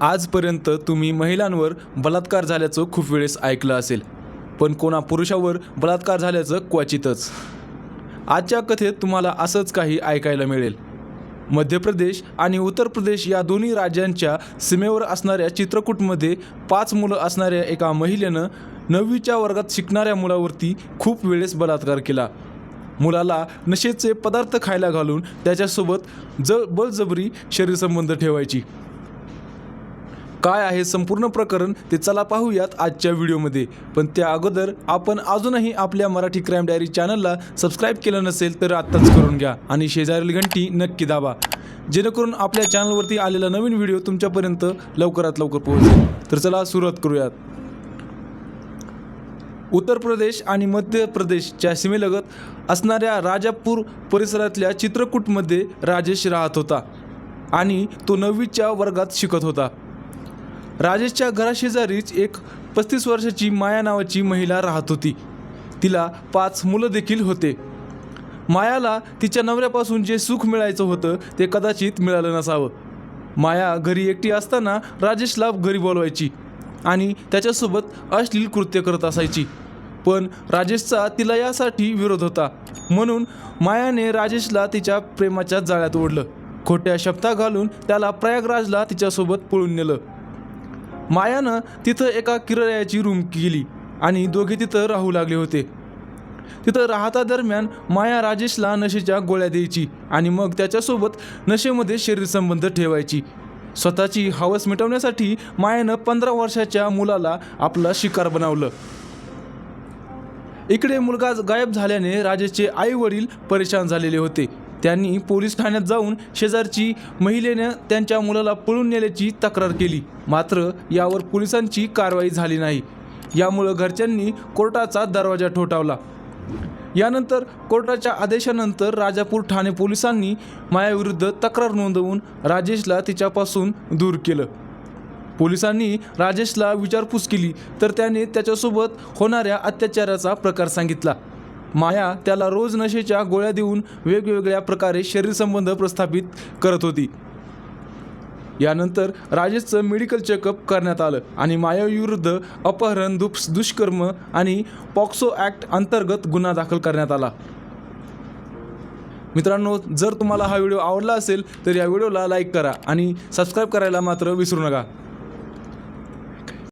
आजपर्यंत तुम्ही महिलांवर बलात्कार झाल्याचं खूप वेळेस ऐकलं असेल. पण कोणा पुरुषावर बलात्कार झाल्याचं क्वचितच. आजच्या कथेत तुम्हाला असंच काही ऐकायला मिळेल. मध्य प्रदेश आणि उत्तर प्रदेश या दोन्ही राज्यांच्या सीमेवर असणाऱ्या चित्रकूटमध्ये पाच मुलं असणाऱ्या एका महिलेनं नववीच्या वर्गात शिकणाऱ्या मुलावरती खूप वेळेस बलात्कार केला. मुलाला नशेचे पदार्थ खायला घालून त्याच्यासोबत ज बळजबरी शरीरसंबंध ठेवायची. काय आहे संपूर्ण प्रकरण ते चला पाहूयात आजच्या व्हिडिओमध्ये. पण त्या अगोदर आपण अजूनही आपल्या मराठी क्राईम डायरी चॅनलला सबस्क्राईब केलं नसेल तर आत्ताच करून घ्या आणि शेजारील घंटी नक्की दाबा. जेणेकरून आपल्या चॅनलवरती आलेला नवीन व्हिडिओ तुमच्यापर्यंत लवकरात लवकर पोहोचेल. तर चला सुरुवात करूयात. उत्तर प्रदेश आणि मध्य प्रदेशच्या सीमेलगत असणाऱ्या राजापूर परिसरातल्या चित्रकूटमध्ये राजेश राहत होता आणि तो नववीच्या वर्गात शिकत होता. राजेशच्या घराशेजारीच एक पस्तीस वर्षाची माया नावाची महिला राहत होती. तिला पाच मुलं देखील होते. मायाला तिच्या नवऱ्यापासून जे सुख मिळायचं होतं ते कदाचित मिळालं नसावं. माया घरी एकटी असताना राजेशला घरी बोलवायची आणि त्याच्यासोबत अश्लील कृत्य करत असायची. पण राजेशचा तिला यासाठी विरोध होता. म्हणून मायाने राजेशला तिच्या प्रेमाच्या जाळ्यात ओढलं. खोट्या शब्दा घालून त्याला प्रयागराजला तिच्यासोबत पळून नेलं. मायानं तिथं एका किरायाची रूम केली आणि दोघे तिथं राहू लागले होते. तिथं राहता दरम्यान माया राजेशला नशेच्या गोळ्या द्यायची आणि मग त्याच्यासोबत नशेमध्ये शरीरसंबंध ठेवायची. स्वतःची हवस मिटवण्यासाठी मायानं पंधरा वर्षाच्या मुलाला आपला शिकार बनवलं. इकडे मुलगा गायब झाल्याने राजेशचे आई वडील परेशान झालेले होते. त्यांनी पोलीस ठाण्यात जाऊन शेजारची महिलेनं त्यांच्या मुलाला पळून नेल्याची तक्रार केली. मात्र यावर पोलिसांची कारवाई झाली नाही. यामुळं घरच्यांनी कोर्टाचा दरवाजा ठोठावला. यानंतर कोर्टाच्या आदेशानंतर राजापूर ठाणे पोलिसांनी मायाविरुद्ध तक्रार नोंदवून राजेशला तिच्यापासून दूर केलं. पोलिसांनी राजेशला विचारपूस केली तर त्याने त्याच्यासोबत होणाऱ्या अत्याचाराचा प्रकार सांगितला. माया त्याला रोज नशेच्या गोळ्या देऊन वेगवेगळ्या प्रकारे शरीरसंबंध प्रस्थापित करत होती. यानंतर राजेशचं मेडिकल चेकअप करण्यात आलं आणि मायाविरुद्ध अपहरण दुप्स दुष्कर्म आणि पॉक्सो ॲक्ट अंतर्गत गुन्हा दाखल करण्यात आला. मित्रांनो जर तुम्हाला हा व्हिडिओ आवडला असेल तर या व्हिडिओला लाईक करा आणि सबस्क्राईब करायला मात्र विसरू नका.